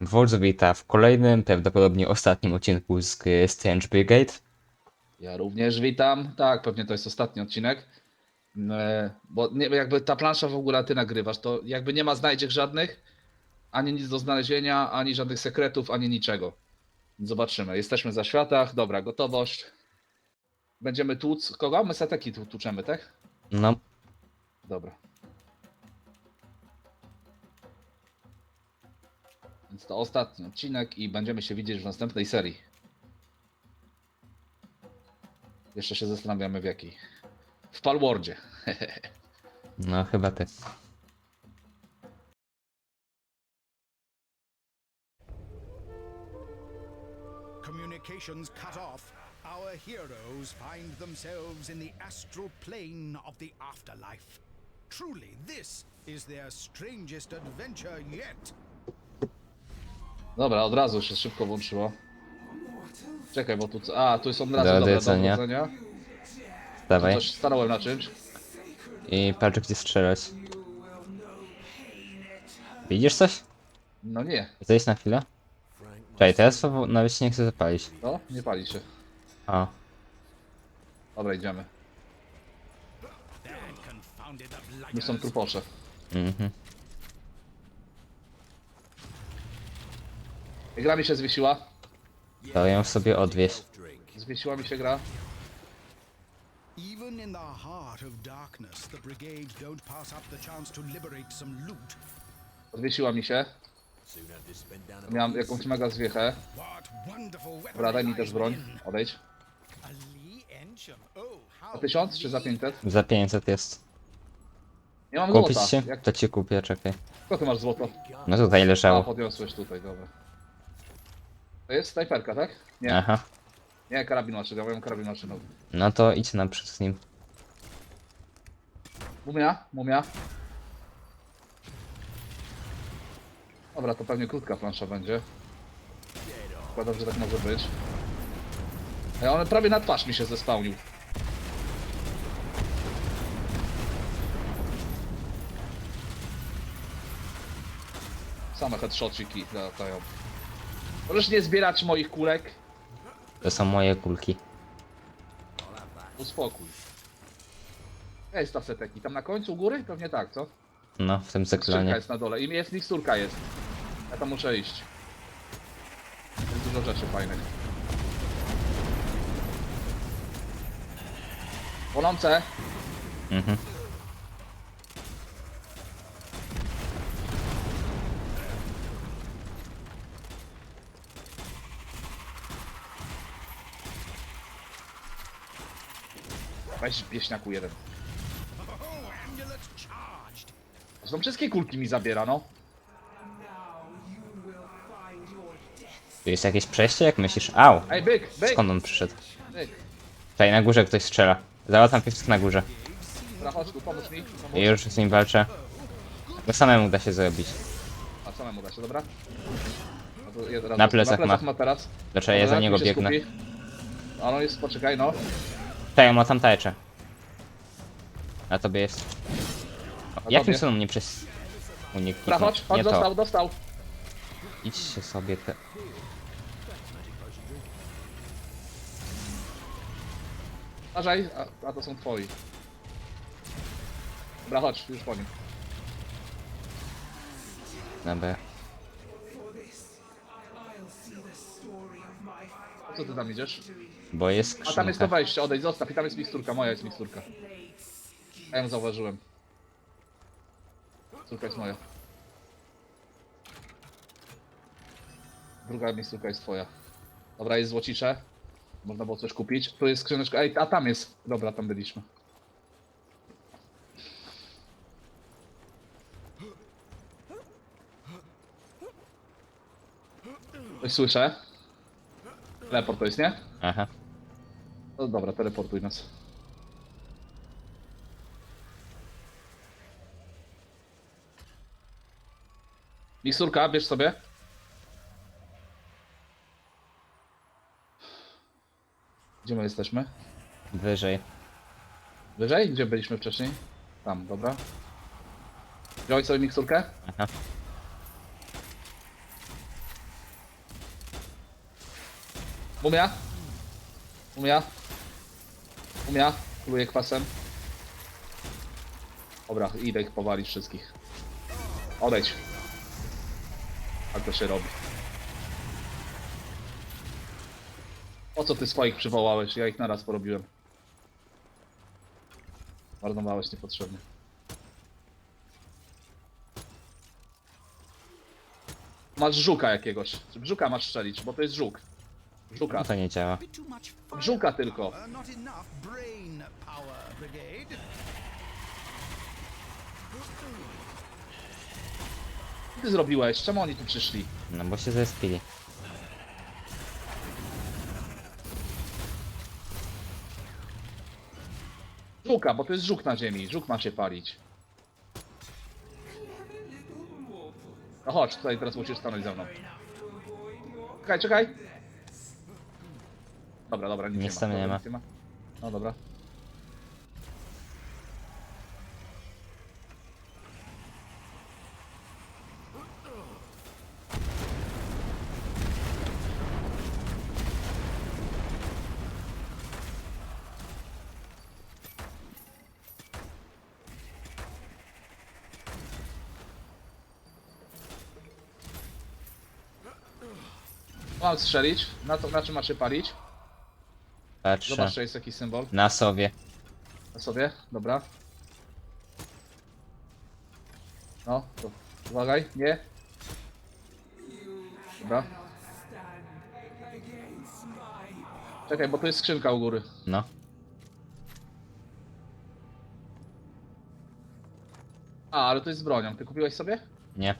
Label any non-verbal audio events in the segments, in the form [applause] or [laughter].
Wodz wita w kolejnym, prawdopodobnie ostatnim odcinku z gry Strange Brigade. Ja również witam. Tak, pewnie to jest ostatni odcinek. E, Bo nie, jakby ta plansza w ogóle ty nagrywasz, to jakby nie ma znajdziek żadnych, ani nic do znalezienia, ani żadnych sekretów, ani niczego. Zobaczymy. Jesteśmy za światach. Dobra, gotowość. Będziemy tłuc. Kogo? My seteki tu tłuczemy, tak? No, Dobra. Więc to ostatni odcinek i będziemy się widzieć w następnej serii. Jeszcze się zastanawiamy w jakiej. W Palwordzie. [laughs] no chyba ty. Communications cut off, our heroes find themselves in the astral plane of the afterlife. Truly, this is their strangest adventure yet. Dobra, od razu się szybko włączyło. Czekaj, bo tu. A, tu są od razu Do dobra, do jedzenia. jedzenia. Dawaj. Coś stanąłem na czymś. I patrz gdzie strzelać. Widzisz coś? No nie. Zejdź na chwilę. Czekaj, teraz nawet się nie chce zapalić. No, nie pali się. O, Dobra, idziemy. Obligers. są truposze. mhm. Gra mi się zwiesiła. To ją sobie odwieź. Zwiesiła mi się gra. Even in the heart of darkness, the brigade don't pass up the chance to liberate some loot. Odwiesiła mi się. Miałem jakąś mega zwiechę. Dobra, daj mi też broń. Odejdź. Za 1000 czy za 500? Za 500 jest. Nie mam Kupić złota. się? Jak To ci kupię, czekaj. Skąd ty masz złoto? No tutaj A, leżało. podniosłeś tutaj, dobra. To jest snajperka, tak? Nie, Aha. nie, karabin maszynowy, ja mam karabin maszynowy. No to idź naprzód z nim. Mumia, mumia. Dobra, to pewnie krótka plansza będzie. Zakładam, że tak może być. Ej, on prawie na twarz mi się zespałnił. Same headshotiki latają. Możesz nie zbierać moich kulek? To są moje kulki. Uspokój. Jest ta seteki. Tam na końcu u góry? Pewnie tak, co? No, w tym Skrzynka zeklonie. jest na dole. I jest miksturka jest. Ja tam muszę iść. Jest dużo rzeczy fajnych. Płonące. Mhm. Weź pieśniaku jeden. Zresztą wszystkie kulki mi zabiera, no. Tu jest jakieś przejście, jak myślisz? Au! Ej, byk, byk, Skąd on przyszedł? byk. Tutaj na górze ktoś strzela. Załatwiam wszystko na górze. Dobra, chodź tu, pomóż mi. Pomóż. I już z nim walczę. To samemu da się zrobić. A samemu da się, dobra? No to Na plecach na plecach ma. ma teraz. Dlaczego ja za Dobra, niego tu się biegnę? skupi. A no jest, poczekaj, no. Tak, ma tam tarczę. Na tobie jest. O, Na jakim tobie. mnie przez unik Dobra, chodź, chodź, Nie dostał, to. dostał. Idźcie sobie te... Uważaj, a, a to są twoi. Dobra, chodź, już po nim. Dobra. Po co ty tam idziesz? Bo jest A tam jest to skrzynka. wejście, odejdź, zostaw. I tam jest miksturka, moja jest miksturka. Ja ją zauważyłem. Miksturka jest moja. Druga miksturka jest twoja. Dobra, jest złocisze. Można było coś kupić. Tu jest skrzyneczka. Ej, a tam jest. Dobra, tam byliśmy. Coś słyszę. Teleport to jest, nie? Aha. No dobra, teleportuj nas. Miksurka, bierz sobie. Gdzie my jesteśmy? Wyżej. Wyżej? Gdzie byliśmy wcześniej? Tam, dobra. Wziąłeś sobie miksurkę? Aha. Mumia? Mumia? Mumia? Kuluję kwasem. Dobra, idę ich powalić wszystkich. Odejdź. Tak to się robi. Po co ty swoich przywołałeś? Ja ich naraz porobiłem. Marnowałeś niepotrzebnie. Masz żuka jakiegoś. Żuka masz strzelić, bo to jest żuk. Żuka. To nie działa. Żuka tylko. Co ty zrobiłeś? Czemu oni tu przyszli? No bo się zespili. Żuka, bo to jest żuk na ziemi. Żuk ma się palić. No chodź, tutaj teraz musisz stanąć ze mną. Czekaj, czekaj. Dobra, dobra, nic, Nic nie tam ma. nic ma. No dobra. Mam strzelić. Na, to, na czym macie palić? Patrzę. Zobacz, czy jest jakiś symbol. Na sobie. Na sobie, dobra. No, to uwagaj, nie. Dobra. Czekaj, bo tu jest skrzynka u góry. No. A, ale to jest z bronią. Ty kupiłeś sobie? Nie.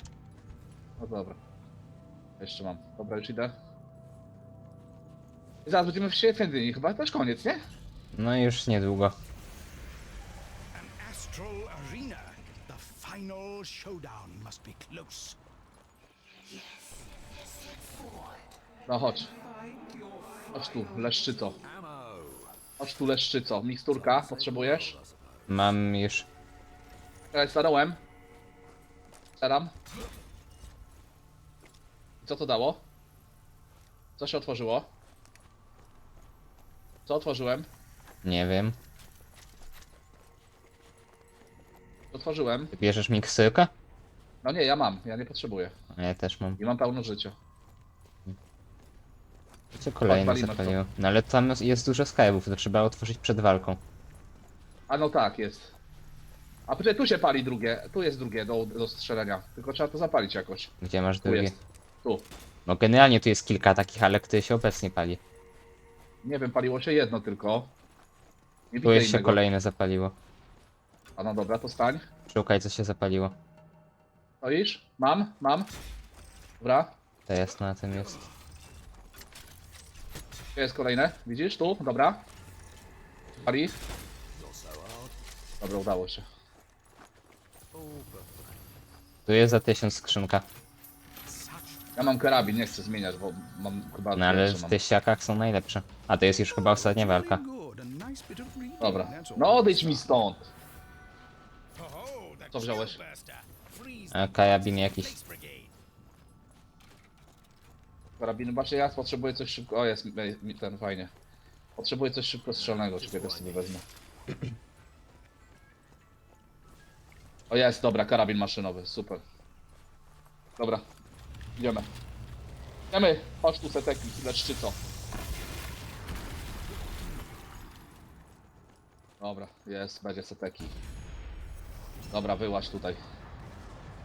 No dobra. Jeszcze mam. Dobra, już idę. I zaraz będziemy w Świetlinie. Chyba też koniec, nie? No już niedługo. An astral arena. The final showdown must be close. No chodź. Chodź tu, leszczyco. Chodź tu, leszczyco. Miksturka, potrzebujesz? Mam już. Czekaj, starałem. Staram. Co to dało? Co się otworzyło? Co otworzyłem? Nie wiem. Otworzyłem. Bierzesz miksylkę? No nie, ja mam, ja nie potrzebuję. A ja też mam. I mam pełno życia. Co kolejne Odpalimy to. zapaliło? No ale tam jest dużo skybów, to trzeba otworzyć przed walką. A no tak, jest. A poczekaj, tu się pali drugie, tu jest drugie do, do strzelenia. Tylko trzeba to zapalić jakoś. Gdzie masz Tu drugie? jest. Tu. No generalnie tu jest kilka takich, ale się obecnie pali. Nie wiem, paliło się jedno tylko. Nie Tu widzę jest się innego. kolejne zapaliło. A no dobra, to stań. Szukaj co się zapaliło. Stoisz? Mam, mam. Dobra. To jest na tym jest. Tu jest kolejne. Widzisz? Tu, dobra. Pali. Dobra, udało się. Tu jest za tysiąc skrzynka. Ja mam karabin, nie chcę zmieniać, bo mam chyba No ale w tych siakach są najlepsze. A to jest już chyba ostatnia walka. Dobra. No odejdź mi stąd. Co wziąłeś? A karabin jakiś. Karabin, znaczy ja potrzebuję coś szybko. O, jest mi- ten fajnie. Potrzebuję coś szybko strzelnego, czekaj, sobie wezmę. O jest, dobra, karabin maszynowy, super. Dobra, idziemy. Idziemy, chodź tu seteki, leszczyco. Dobra, jest, będzie seteki. Dobra, wyłaź tutaj.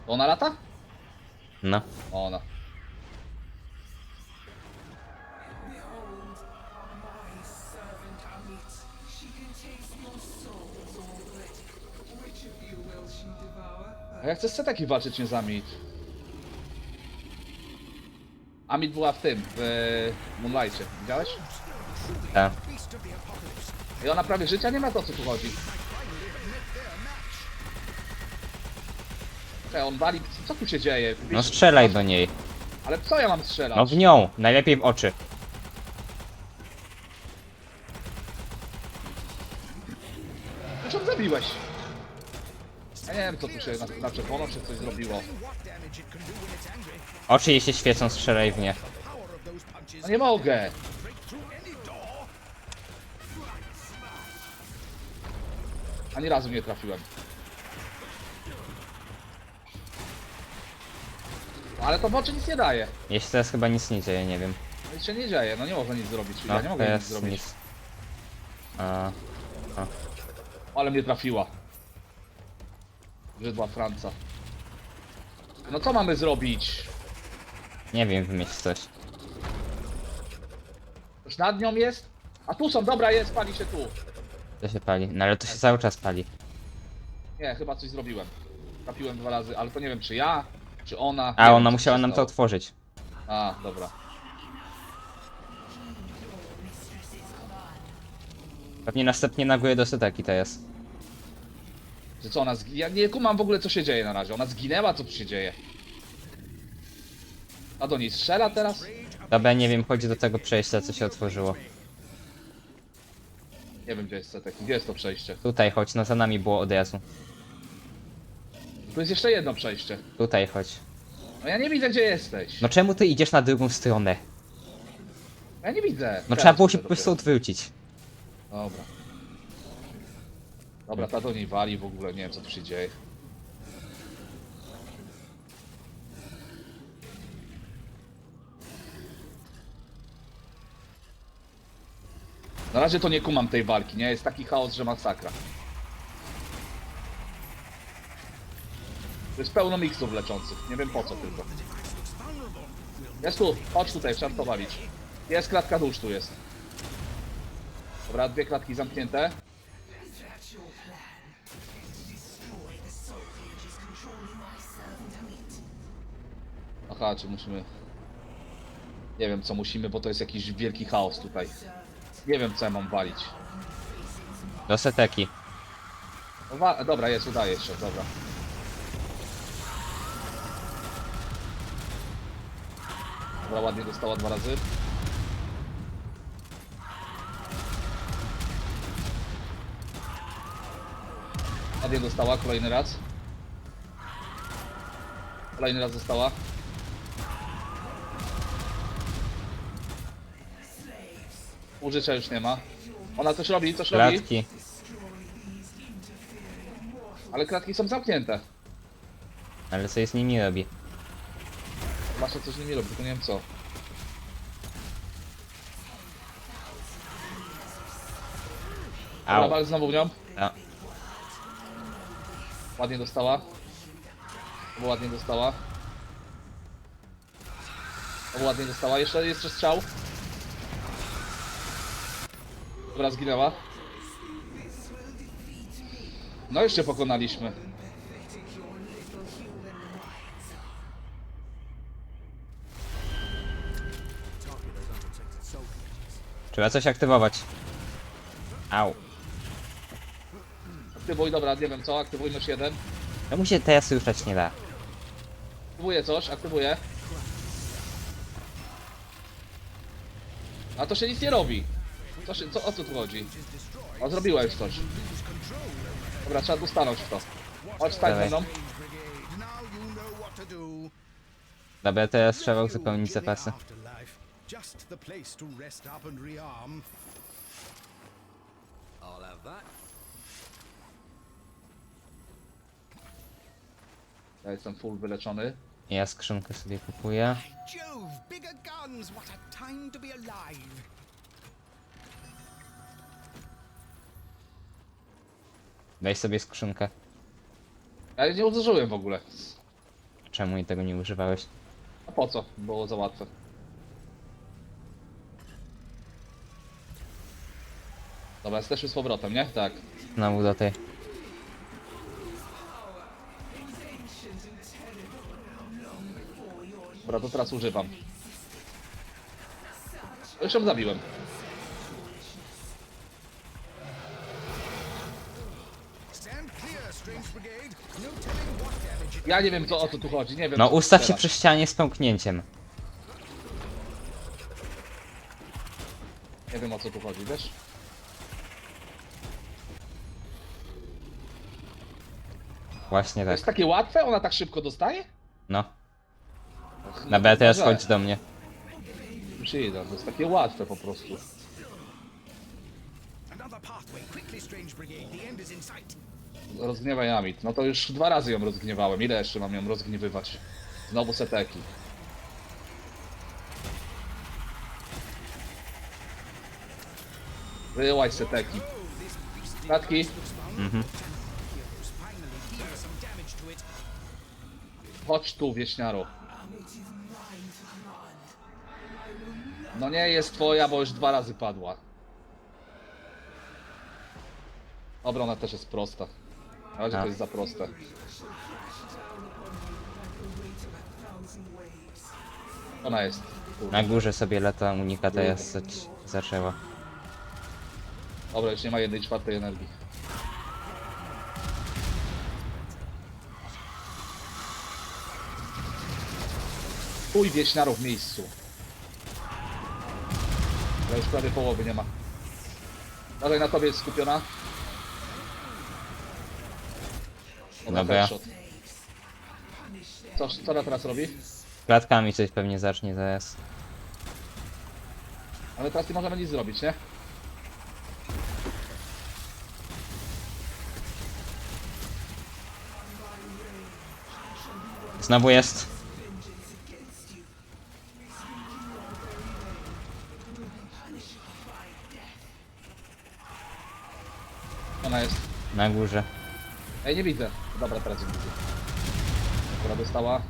Ona lata? No. Ona. A ja chcę z seteki walczyć, nie z Amit. Amit była w tym, w e, Moonlightie. Widziałeś? Tak. I ona prawie życia nie ma, to o co tu chodzi. Czekaj, on wali... Co tu się dzieje? No strzelaj do niej. Ale co ja mam strzelać? No w nią. Najlepiej w oczy. wiem co tu się na, na czerwono czy coś zrobiło. Oczy jej się świecą, strzelaj w nie. No nie mogę! Ani razu nie trafiłem. Ale to w oczy nic nie daje. Jeśli teraz chyba nic nie dzieje, nie wiem. No nic się nie dzieje, no nie można nic zrobić, czyli ja no, nie mogę nic zrobić. Nic. A, a. Ale mnie trafiła. Żydła Franca. No co mamy zrobić? nie wiem, wymyśl coś. Już nad nią jest? A tu są, dobra jest, pali się tu. To się pali. No ale to się cały czas pali. Nie, chyba coś zrobiłem. Trafiłem dwa razy, ale to nie wiem czy ja, czy ona. Nie A wiem, ona co musiała się nam to stało. otworzyć. A, dobra. Pewnie następnie na górę do seteki to jest. Że co ona zgi... Ja nie kumam w ogóle co się dzieje na razie. Ona zginęła, co tu się dzieje? A do niej strzela teraz? Dobra, nie wiem, chodzi do tego przejścia, co się otworzyło. Nie wiem gdzie jest setek. Gdzie jest to przejście? Tutaj chodź, no za nami było od razu. Tu jest jeszcze jedno przejście. Tutaj chodź. No ja nie widzę gdzie jesteś. No czemu ty idziesz na drugą stronę? Ja nie widzę. No Teraz trzeba było się po prostu dopiero. odwrócić. Dobra. Dobra, ta do niej wali w ogóle, nie wiem co tu się dzieje. Na razie to nie kumam tej walki, nie? Jest taki chaos, że masakra. To jest pełno miksów leczących, nie wiem po co tylko. Jest tu, chodź tutaj, trzeba to walić. Jest klatka dusz, tu jest. Dobra, dwie klatki zamknięte. Czy musimy... Nie wiem co musimy, bo to jest jakiś wielki chaos tutaj. Nie wiem co ja mam walić. Do seteki. No wa- dobra, jest, udaje się, dobra. Dobra, ładnie dostała dwa razy. Ładnie dostała, kolejny raz. Kolejny raz dostała. Użycia już nie ma. Ona coś robi, coś robi. Klatki. Ale klatki są zamknięte. Ale co z nimi robi? Masza coś z nimi robi, tylko nie wiem co. Au. Ale znowu w nią. A, Ładnie dostała. Bo ładnie dostała. Bo ładnie dostała. Jeszcze, jeszcze strzał. Dobra, zginęła. No jeszcze pokonaliśmy. trzeba coś aktywować. Au. Aktywuj, dobra, nie wiem co, aktywuj nóż jeden. Czemu się teraz ruszać nie da? Aktywuję coś, aktywuję. A to się nic nie robi. Co, się, co, o co tu chodzi? O, zrobiłeś coś. Dobra, trzeba tu stanąć w to. Chodź, stań ze Dawaj. mną. Dobra, teraz trzeba uzupełnić zapasy. Just the place to rest up and rearm. I'll have that. Ja jestem full wyleczony. Ja skrzynkę sobie kupuję. Jove, bigger guns! What a time to be alive! Daj sobie skrzynkę. Ja jej nie uderzyłem w ogóle. Czemu i tego nie używałeś? A po co? Było za łatwe. Dobra, jesteśmy z powrotem, nie? Tak. Znowu do tej. Dobra, to teraz używam. Już ją zabiłem. Stand clear, Strange Brigade. No telling what damage it Ja nie wiem co o co tu chodzi, nie wiem. No co tu ustaw się teraz. przy ścianie z pęknięciem. Nie wiem o co tu chodzi, wiesz? Właśnie To tak. jest takie łatwe? Ona tak szybko dostaje? No. Dobra, teraz że. chodź do mnie. Przyjdę, to jest takie łatwe po prostu. Another pathway quickly, Strange Brigade. The end is in sight. Rozgniewaj Amit. No to już dwa razy ją rozgniewałem. Ile jeszcze mam ją rozgniewywać? Znowu seteki. Wyłaź seteki. To it. Chodź tu, wieśniaro. No nie jest twoja, bo już dwa razy padła. Dobra, ona też jest prosta. Razie to Tak. jest za proste. Ona jest. Kurde. Na górze sobie lata unikata jasać zaczęła. Dobra, już nie ma jednej czwartej energii. Uj, wieśniarów w miejscu. Ale już prawie połowy nie ma. Dalej na tobie jest skupiona. Ona Dobra. headshot. Co, co ona teraz robi? Klatkami coś pewnie zacznie zaraz. Ale teraz nie możemy nic zrobić, nie? Znowu jest. Ona jest. Na górze. Ej, nie widzę. Dobra, teraz ją widzę. Dobra, dostała.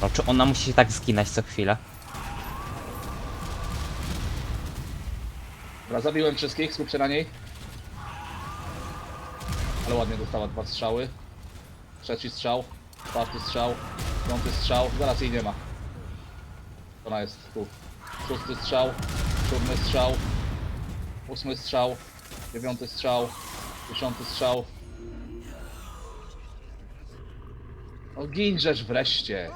O, czy ona musi się tak zginać co chwilę? Dobra, zabiłem wszystkich, skup się na niej. Ale ładnie dostała dwa strzały. Trzeci strzał, czwarty strzał, piąty strzał, zaraz jej nie ma. Ona jest tu. Szósty strzał, siódmy strzał, ósmy strzał, dziewiąty strzał, dziesiąty strzał. O, ginżesz wreszcie.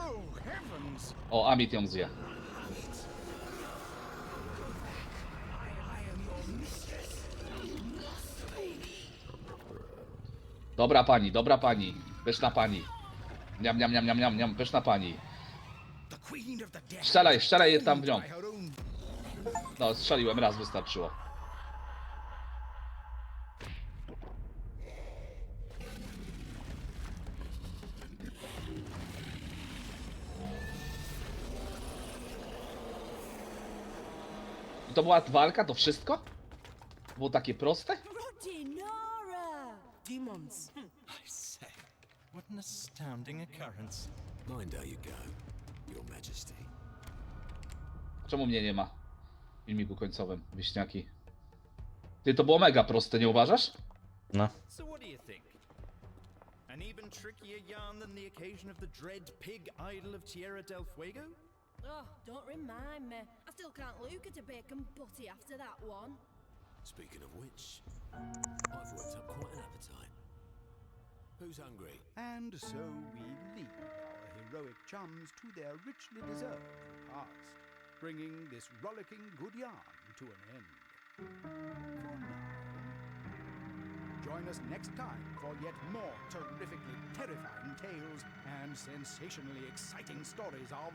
O, Amit ją zje. Dobra pani, dobra pani. Pyszna pani. Niam, niam, niam, niam, niam, niam, pyszna pani. Strzelaj, strzelaj tam w nią. No, strzeliłem, raz wystarczyło. To była walka, to wszystko? Było takie proste? Demons. I say, what an astounding occurrence. Mind how you go, Your Majesty. Czemu mnie nie ma w filmiku końcowym, wieśniaki? Ty, to było mega proste, nie uważasz? No. So what do you think? An even trickier yarn than the occasion of the dread pig idol of Tierra del Fuego? Oh, don't remind me. I still can't look at a bacon butty after that one. Speaking of which, I've worked up quite an appetite. Who's hungry? And so we leave our heroic chums to their richly deserved repast, bringing this rollicking good yarn to an end. For now. Join us next time for yet more terrifically terrifying tales and sensationally exciting stories of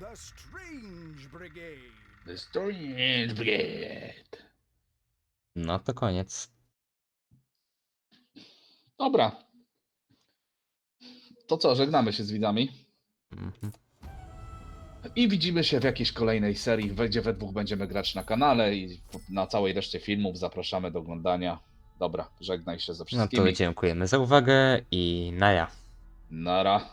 the Strange Brigade. The Strange Brigade. No to koniec. Dobra. To co, żegnamy się z widzami. Mhm. I widzimy się w jakiejś kolejnej serii, gdzie we dwóch będziemy grać na kanale i na całej reszcie filmów zapraszamy do oglądania. Dobra, żegnaj się ze No wszystkimi. to dziękujemy za uwagę i na ja. Nara.